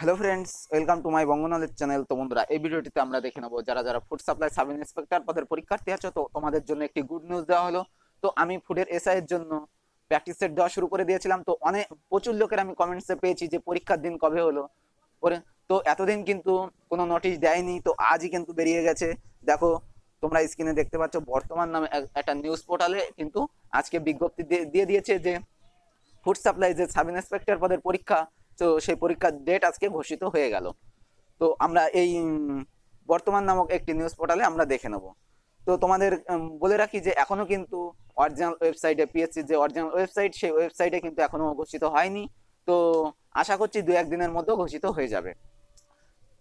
Hello friends welcome to my Banga channel তো বন্ধুরা, এই ভিডিওটিতে আমরা দেখে নেব যারা যারা ফুড সাপ্লাই সাব ইন্সপেক্টর পদের পরীক্ষার্থী আছো, তো তোমাদের জন্য একটি গুড নিউজ দেওয়া হলো। তো আমি ফুডের এসআই এর জন্য প্র্যাকটিস সেট দেওয়া শুরু করে দিয়েছিলাম। তো অনেক, প্রচুর লোকের আমি কমেন্টসে পেয়েছি যে পরীক্ষার দিন কবে হলো। করে তো এতদিন কিন্তু কোনো নোটিশ দেয়নি, তো আজই কিন্তু বেরিয়ে গেছে। দেখো, তোমরা স্ক্রিনে দেখতে পাচ্ছ, বর্তমান নামে একটা নিউজ পোর্টালে কিন্তু আজকে বিজ্ঞপ্তি দিয়ে দিয়েছে যে ফুড সাপ্লাই যে সাব ইন্সপেক্টর পদের পরীক্ষা তো সেই পরীক্ষার ডেট আজকে ঘোষিত হয়ে গেল। তো আমরা এই বর্তমান নামক একটি নিউজ পোর্টালে আমরা দেখে নেব। তো তোমাদের বলে রাখি যে এখনও কিন্তু অরিজিনাল ওয়েবসাইটে পিএসসি যে অরিজিনাল ওয়েবসাইট সেই ওয়েবসাইটে কিন্তু এখনও ঘোষিত হয়নি। তো আশা করছি দু একদিনের মধ্যে ঘোষিত হয়ে যাবে।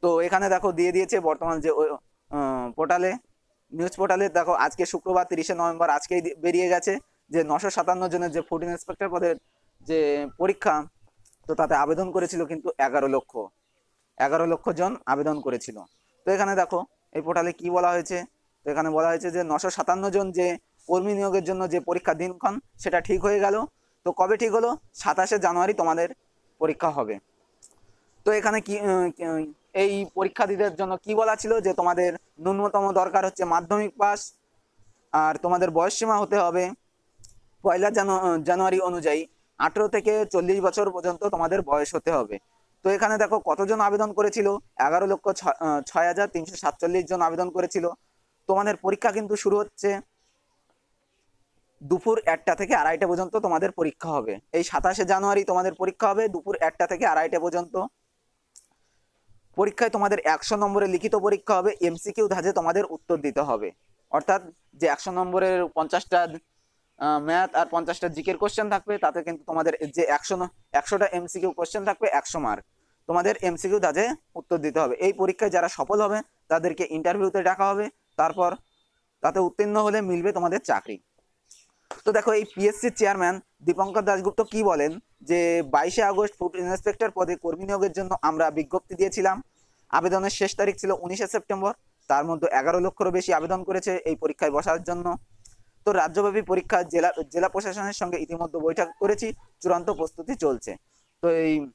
তো এখানে দেখো দিয়ে দিয়েছে বর্তমান যে পোর্টালে নিউজ পোর্টালে দেখো আজকে শুক্রবার তিরিশে নভেম্বর আজকেই বেরিয়ে গেছে যে নশো সাতান্ন জনের যে ফুড ইন্সপেক্টর পদের যে পরীক্ষা তো তাতে আবেদন করেছিল কিন্তু এগারো লক্ষ। এগারো লক্ষ জন আবেদন করেছিল। তো এখানে দেখো, এই পোর্টালে কি বলা হয়েছে? তো এখানে বলা হয়েছে যে নশো সাতান্ন জন যে কর্মী নিয়োগের জন্য যে পরীক্ষা দিনক্ষণ, সেটা ঠিক হয়ে গেল। তো কবে ঠিক হলো? সাতাশে জানুয়ারি তোমাদের পরীক্ষা হবে। তো এখানে কি এই পরীক্ষার্থীদের জন্য কি বলা ছিল? যে তোমাদের ন্যূনতম দরকার হচ্ছে মাধ্যমিক পাস, আর তোমাদের বয়সসীমা হতে হবে পয়লা জানু- জানুয়ারি অনুযায়ী। আঠেরো থেকে চল্লিশ বছর পর্যন্ত তোমাদের বয়স হতে হবে। তো এখানে দেখো কতজন আবেদন করেছিল? এগারো লক্ষ ছয় হাজার তিনশো সাতচল্লিশ জন আবেদন করেছিল। তোমাদের পরীক্ষা কিন্তু শুরু হচ্ছে দুপুর একটা থেকে আড়াইটা পর্যন্ত তোমাদের পরীক্ষা হবে। এই সাতাশে জানুয়ারি তোমাদের পরীক্ষা হবে দুপুর একটা থেকে আড়াইটা পর্যন্ত। পরীক্ষায় তোমাদের একশো নম্বরের লিখিত পরীক্ষা হবে এমসিকিউ ধাজে তোমাদের উত্তর দিতে হবে। অর্থাৎ যে একশো নম্বরের পঞ্চাশটা ম্যাথ আর পঞ্চাশটা জিকের কোশ্চেন থাকবে, তাতে কিন্তু তোমাদের যে একশো একশোটা এমসিকিউ কোশ্চেন থাকবে, একশো মার্ক তোমাদের এমসিকিউ ধাঁচে উত্তর দিতে হবে। এই পরীক্ষায় যারা সফল হবে, তাদেরকে ইন্টারভিউতে ডাকা হবে। তারপর তাতে উত্তীর্ণ হলে মিলবে তোমাদের চাকরি। তো দেখো, এই পিএসসির চেয়ারম্যান দীপঙ্কর দাশগুপ্ত কি বলেন? যে বাইশে আগস্ট ফুড ইন্সপেক্টর পদে কর্মী নিয়োগের জন্য আমরা বিজ্ঞপ্তি দিয়েছিলাম। আবেদনের শেষ তারিখ ছিল উনিশে সেপ্টেম্বর। তার মধ্যে এগারো লক্ষেরও বেশি আবেদন করেছে এই পরীক্ষায় বসার জন্য। তো রাজ্যব্যাপী পরীক্ষা জেলা জেলা প্রশাসনের সঙ্গে ইতিমধ্যে বৈঠক করেছি। চূড়ান্ত প্রস্তুতি চলছে। তো এই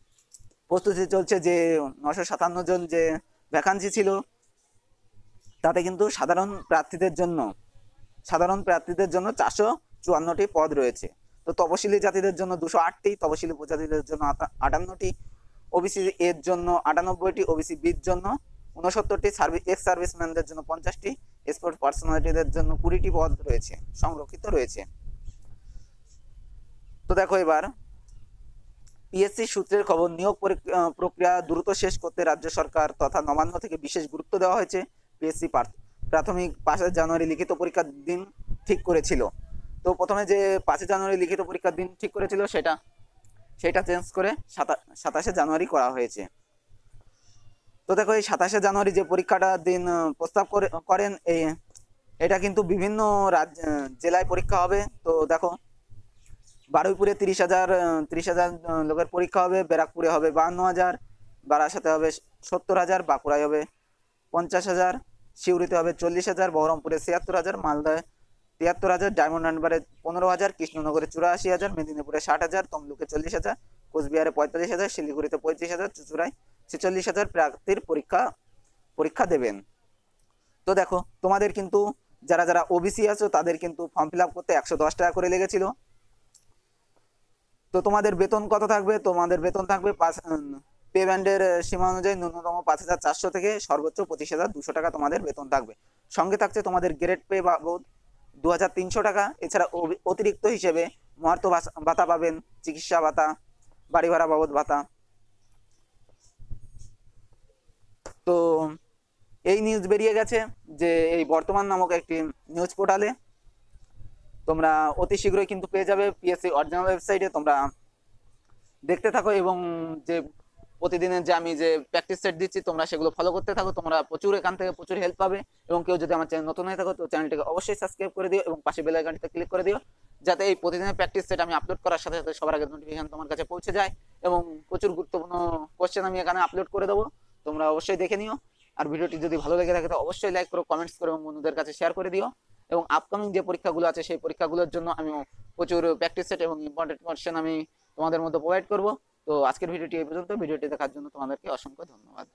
প্রস্তুতি চলছে যে নশো সাতান্ন জন যে ভ্যাকান্সি ছিল, তাতে কিন্তু সাধারণ প্রার্থীদের জন্য, সাধারণ প্রার্থীদের জন্য চারশো চুয়ান্নটি পদ রয়েছে। তো তপশিলি জাতিদের জন্য দুশো আটটি, তপশিলি উপজাতিদের জন্য আটা- আটান্নটি ওবিসি এর জন্য আটানব্বইটি ওবিসি বির জন্য উনসত্তরটি সার্ভিস এক্স সার্ভিসম্যানদের জন্য পঞ্চাশটি স্পোর্ট পার্সোনালিটিদের জন্য কুড়িটি পদ রয়েছে, সংরক্ষিত রয়েছে। তো দেখো এবার পিএসসি সূত্রের খবর, নিয়োগ পরীক- প্রক্রিয়া দ্রুত শেষ করতে রাজ্য সরকার তথা নবান্ন থেকে বিশেষ গুরুত্ব দেওয়া হয়েছে পিএসসি প্রাথমিক পাঁচই জানুয়ারি লিখিত পরীক্ষার দিন ঠিক করেছিল। তো প্রথমে যে পাঁচই জানুয়ারি লিখিত পরীক্ষার দিন ঠিক করেছিল সেটা সেটা চেঞ্জ করে সাতা- সাতাশে জানুয়ারি করা হয়েছে। তো দেখো, এই সাতাশে জানুয়ারি যে পরীক্ষাটা দিন প্রস্তাব করে, করেন, এই, এটা কিন্তু বিভিন্ন রাজ্য জেলায় পরীক্ষা হবে। তো দেখো, বারুইপুরে তিরিশ হাজার তিরিশ হাজার লোকের পরীক্ষা হবে, ব্যারাকপুরে হবে বাহান্ন হাজার, বারাসাতে হবে সত্তর হাজার, বাঁকুড়ায় হবে পঞ্চাশ হাজার, সিউড়িতে হবে চল্লিশ হাজার, বহরমপুরে ছিয়াত্তর হাজার, মালদায় তিয়াত্তর হাজার, ডায়মন্ড হারবারে পনেরো হাজার, কৃষ্ণনগরে চুরাশি হাজার, মেদিনীপুরে ষাট হাজার, তমলুকে চল্লিশ হাজার, কোচবিহারে পঁয়তাল্লিশ হাজার, শিলিগুড়িতে পঁয়ত্রিশ হাজার, চুচুড়ায় ছেচল্লিশ হাজার প্রার্থীর পরীক্ষা পরীক্ষা দেবেন। তো দেখো, তোমাদের কিন্তু, যারা যারা ওবিসি আছো, তাদের কিন্তু ফর্ম ফিল করতে একশো দশ টাকা করে লেগেছিল। তো তোমাদের বেতন কত থাকবে? তোমাদের বেতন থাকবে পাঁচ পে ব্যান্ডের সীমা অনুযায়ী ন্যূনতম পাঁচ হাজার চারশো থেকে সর্বোচ্চ পঁচিশ হাজার দুশো টাকা তোমাদের বেতন থাকবে। সঙ্গে থাকছে তোমাদের গ্রেড পে বাবদ দু হাজার তিনশো টাকা। এছাড়া অতিরিক্ত হিসেবে মহার্ত ভাস- ভাতা পাবেন, চিকিৎসা ভাতা, বাড়ি ভাড়া বাবদ ভাতা। তো এই নিউজ বেরিয়ে গেছে যে এই বর্তমান নামক একটি নিউজ পোর্টালে তোমরা অতি শীঘ্রই কিন্তু পেয়ে যাবে পিএসসি অরিজিনাল ওয়েবসাইটে তোমরা দেখতে থাকো এবং যে প্রতিদিনের যে আমি যে প্র্যাকটিস সেট দিচ্ছি, তোমরা সেগুলো ফলো করতে থাকো। তোমরা প্রচুর এখান থেকে প্রচুর হেল্প পাবে এবং কেউ যদি আমার চ্যানেল নতুন হয়ে থাকো, তো চ্যানেলটিকে অবশ্যই সাবস্ক্রাইব করে দিও এবং পাশে বেল আইকনটিতে ক্লিক করে দিও, যাতে এই প্রতিদিনের প্র্যাকটিস সেট আমি আপলোড করার সাথে সাথে সবার আগে নোটিফিকেশন তোমার কাছে পৌঁছে যায় এবং প্রচুর গুরুত্বপূর্ণ কোশ্চেন আমি এখানে আপলোড করে দেবো। তোমরা অবশ্যই দেখে নিও। আর ভিডিওটি যদি ভালো লেগে থাকে, তো অবশ্যই লাইক করো কমেন্টস করো এবং বন্ধুদের কাছে শেয়ার করে দিও। এবং আপকামিং যে পরীক্ষাগুলো আছে, সেই পরীক্ষাগুলোর জন্য আমি প্রচুর প্র্যাকটিস সেট এবং ইম্পর্টেন্ট কোয়েশ্চেন আমি তোমাদের মধ্যে প্রোভাইড করব। তো আজকের ভিডিওটি এই পর্যন্ত। ভিডিওটি দেখার জন্য তোমাদেরকে অসংখ্য ধন্যবাদ।